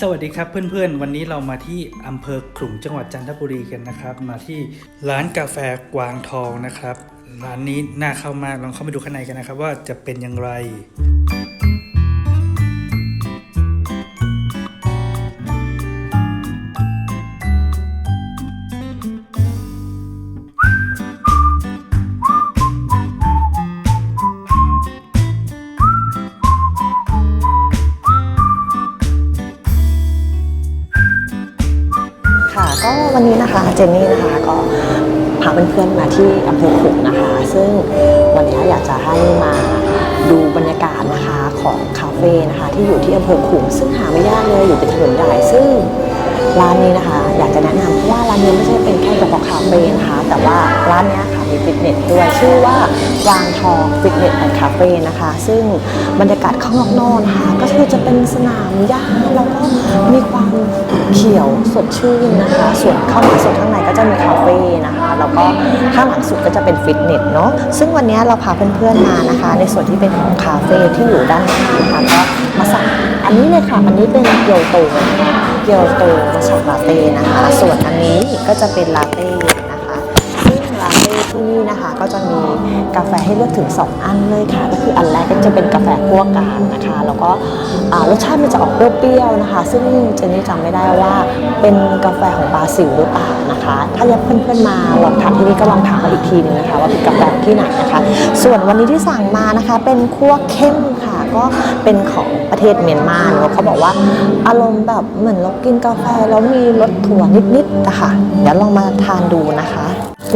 สวัสดีครับเพื่อนๆ วันนี้เรามาที่อำเภอขลุงจังหวัดจันทบุรีกันนะครับ มาที่ร้านกาแฟกวางทองนะครับ ร้านนี้น่าเข้ามากลองเข้าไปดูข้างในกันนะครับว่าจะเป็นอย่างไร เจนนี่นะคะก็พาเพื่อนๆมาที่อำเภอขุงนะคะ ซึ่งวันนี้อยากจะให้มาดูบรรยากาศนะคะของคาเฟ่นะคะที่อยู่ที่อำเภอขุงซึ่งหาไม่ยากเลยอยู่ติดถนนใหญ่ซึ่ง ร้านนี้นะคะ อยากจะแนะนำเพราะว่าร้านนี้ไม่ใช่เป็นแค่เฉพาะคาเฟ่นะคะ แต่ว่าร้านนี้ค่ะมีฟิตเนสด้วยชื่อว่าวางทองฟิตเนสแอนด์คาเฟ่นะคะ ซึ่งบรรยากาศข้างนอกๆนะคะ ก็คือจะเป็นสนามหญ้าแล้วก็มีความเขียวสดชื่นนะคะ ส่วนเข้ามาส่วนข้างในก็จะมีคาเฟ่นะคะ แล้วก็ข้างหลังสุดก็จะเป็นฟิตเนสเนาะซึ่งวันนี้เราพาเพื่อนๆมานะคะ ในส่วนที่เป็นของคาเฟ่ที่อยู่ด้านหน้านะคะก็มาสั่งอันนี้เลยค่ะอันนี้เป็นเกียวโตนะคะ เกียวโตมาสั่งลาเต้นะคะ ส่วนอันนี้ก็จะเป็นลาเต้นะคะ ซึ่งลาเต้ที่นี่นะคะ ก็จะมีกาแฟให้เลือกถึง 2 อันเลยค่ะ ก็คืออันแรกก็จะเป็นกาแฟคั่วกลางนะคะ แล้วก็รสชาติมันจะออกเปรี้ยวๆนะคะ ซึ่งเจนนี่จำไม่ได้ว่าเป็นกาแฟของบราซิลหรือเปล่านะคะ ถ้าอยากเพื่อนๆมาลองทานที่นี่ก็ลองถามมาอีกทีหนึงนะคะ ว่าเป็นกาแฟที่ไหนนะคะ ส่วนวันนี้ที่สั่งมานะคะเป็นคั่วเข้มค่ะ ก็เป็นของประเทศเมียนมาเนอะเขาบอกว่าอารมณ์แบบเหมือนเรากินกาแฟแล้วมีรสถั่วนิดๆนะคะเดี๋ยวลองมาทานดูนะคะ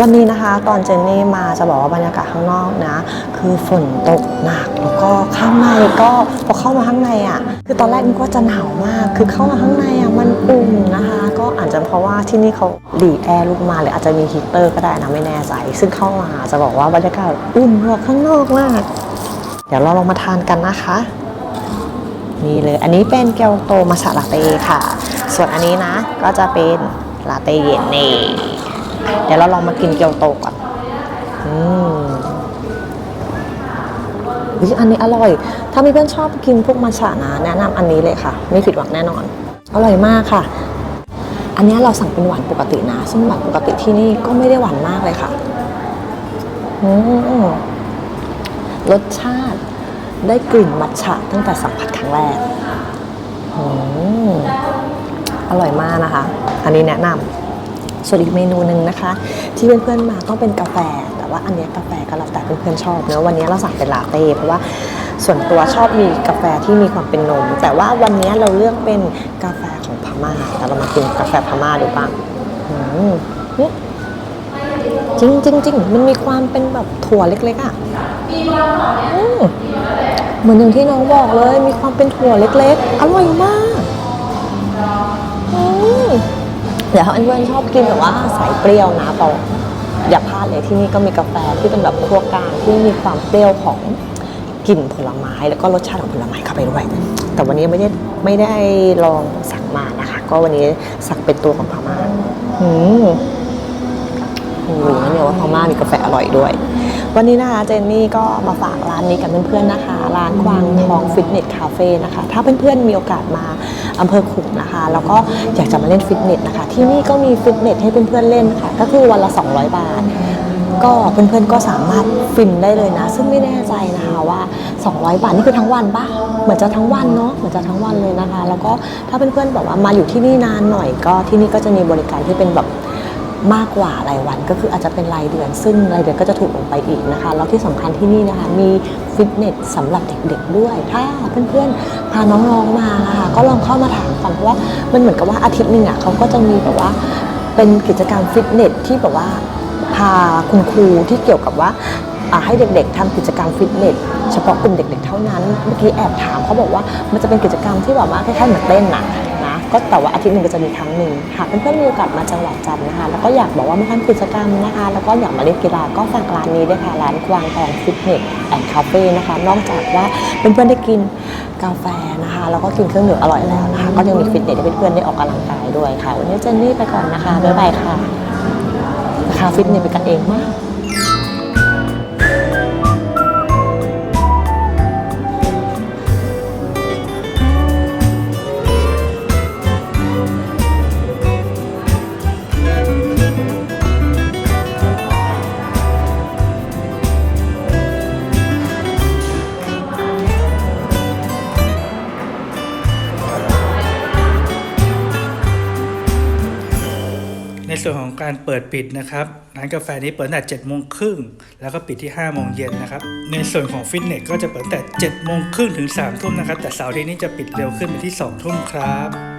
วันนี้นะคะตอนเจนนี่มาจะบอกว่าบรรยากาศข้างนอกนะ คือฝนตกหนักแล้วก็ข้างในก็พอเข้ามาข้างในอะ คือตอนแรกนึกว่าจะหนาวมาก คือเข้ามาข้างในอะมันอุ่นนะคะ ก็อาจจะเพราะว่าที่นี่เขาดีดแอร์ลูกมาหรืออาจจะมีฮีเตอร์ก็ได้นะไม่แน่ใจ ซึ่งเข้ามาจะบอกว่าบรรยากาศอุ่นกว่าข้างนอกมาก เดี๋ยวเราลองมาทานกันนะคะ นี่เลยอันนี้เป็นเกียวโตมาชาลาเต้ค่ะ ส่วนอันนี้นะก็จะเป็นลาเต้เย็นนี่เดี๋ยวเราลองมากินเกียวโตก่อนอืมอันนี้อร่อย ถ้ามีเพื่อนชอบกินพวกมัทฉะนะแนะนำอันนี้เลยค่ะ ไม่ผิดหวังแน่นอน อร่อยมากค่ะ อันนี้เราสั่งเป็นหวานปกตินะ ซึ่งหวานปกติที่นี่ก็ไม่ได้หวานมากเลยค่ะ อืม รสชาติได้กลิ่นมัทฉะตั้งแต่สัมผัสครั้งแรกอืมอร่อยมากนะคะ อันนี้แนะนำส่วนอีกเมนูหนึ่งนะคะ ที่เพื่อนๆมาต้องเป็นกาแฟ แต่ว่าอันนี้กาแฟก็แล้วแต่เพื่อนๆชอบเนอะวันนี้เราสั่งเป็นลาเต้เพราะว่าส่วนตัวชอบมีกาแฟที่มีความเป็นนม แต่ว่าวันนี้เราเลือกเป็นกาแฟของพม่าแต่เรามากินกาแฟพม่าดูบ้างอืม จริงจริงจริงมันมีความเป็นแบบถั่วเล็กๆอะอืมเหมือนอย่างที่น้องบอกเลย มีความเป็นถั่วเล็กๆ อร่อยมากอืมเดี๋ยวถ้าเพื่อนๆชอบกินแบบว่าสายเปรี้ยวนะเปาอย่าพลาดเลยที่นี่ก็มีกาแฟที่เป็นแบบคั่วกลางที่มีความเปรี้ยวของกลิ่นผลไม้แล้วก็รสชาติของผลไม้เข้าไปด้วย แต่วันนี้ไม่ได้ไม่ได้ลองสั่งมานะคะ ก็วันนี้สั่งเป็นตัวของพม่าอืม โอ้นั่นเนี่ยว่าพม่ามีกาแฟอร่อยด้วย วันนี้นะคะเจนนี่ก็มาฝากร้านนี้กับเพื่อนๆนะคะ ร้านกวางทองฟิตเนสคาเฟ่นะคะ ถ้าเพื่อนๆมีโอกาสมาอำเภอขุงนะคะ แล้วก็อยากจะมาเล่นฟิตเนสนะคะ ที่นี่ก็มีฟิตเนสให้เพื่อนๆเล่นค่ะ ก็คือวันละ 200 บาทก็เพื่อนๆก็สามารถฟินได้เลยนะ ซึ่งไม่แน่ใจนะคะว่า 200 บาทนี่คือทั้งวันปะเหมือนจะทั้งวันเนาะเหมือนจะทั้งวันเลยนะคะ แล้วก็ถ้าเพื่อนๆบอกว่ามาอยู่ที่นี่นานหน่อยก็ที่นี่ก็จะมีบริการที่เป็นแบบ มากกว่ารายวันก็คืออาจจะเป็นรายเดือน ซึ่งรายเดือนก็จะถูกลงไปอีกนะคะ แล้วที่สำคัญที่นี่นะคะมีฟิตเนสสำหรับเด็กๆด้วย ถ้าเพื่อนๆพาน้องๆมานะคะก็ลองเข้ามาถามกันเพราะว่ามันเหมือนกับว่าอาทิตย์หนึ่งอะเขาก็จะมีแบบว่าเป็นกิจกรรมฟิตเนสที่แบบว่าพาคุณครูที่เกี่ยวกับว่าให้เด็กๆทำกิจกรรมฟิตเนสเฉพาะกลุ่มเด็กๆเท่านั้น เมื่อกี้แอบถามเขาบอกว่ามันจะเป็นกิจกรรมที่แบบว่าคล้ายๆเหมือนเต้นน่ะนะ ก็แต่ว่าอาทิตย์หนึ่งก็จะมีครั้งหนึ่งหากเพื่อนๆมีโอกาสมาจังหวัดจันทร์นะคะ แล้วก็อยากบอกว่ามาทำกิจกรรมนะคะ แล้วก็อยากมาเล่นกีฬาก็ฝากร้านนี้ด้วยค่ะ ร้านกวางทองฟิตเนสแอนด์คาเฟ่นะคะ นอกจากว่าเพื่อนๆได้กินกาแฟนะคะ แล้วก็กินเครื่องดื่มอร่อยแล้วนะคะ ก็ยังมีฟิตเนสให้เพื่อนๆได้ออกกำลังกายด้วยค่ะ วันนี้เจนนี่ไปก่อนนะคะบ๊ายบายค่ะราคาฟิตเนสเป็นกันเองมาก ส่วนของการเปิดปิดนะครับร้านกาแฟนี้เปิดตั้งแต่7โมงครึ่งแล้วก็ปิดที่5โมงเย็นนะครับ ในส่วนของฟิตเนสก็จะเปิดตั้งแต่7โมงครึ่งถึง3ทุ่มนะครับ แต่เสาร์ที่นี้จะปิดเร็วขึ้นไปที่2ทุ่มครับ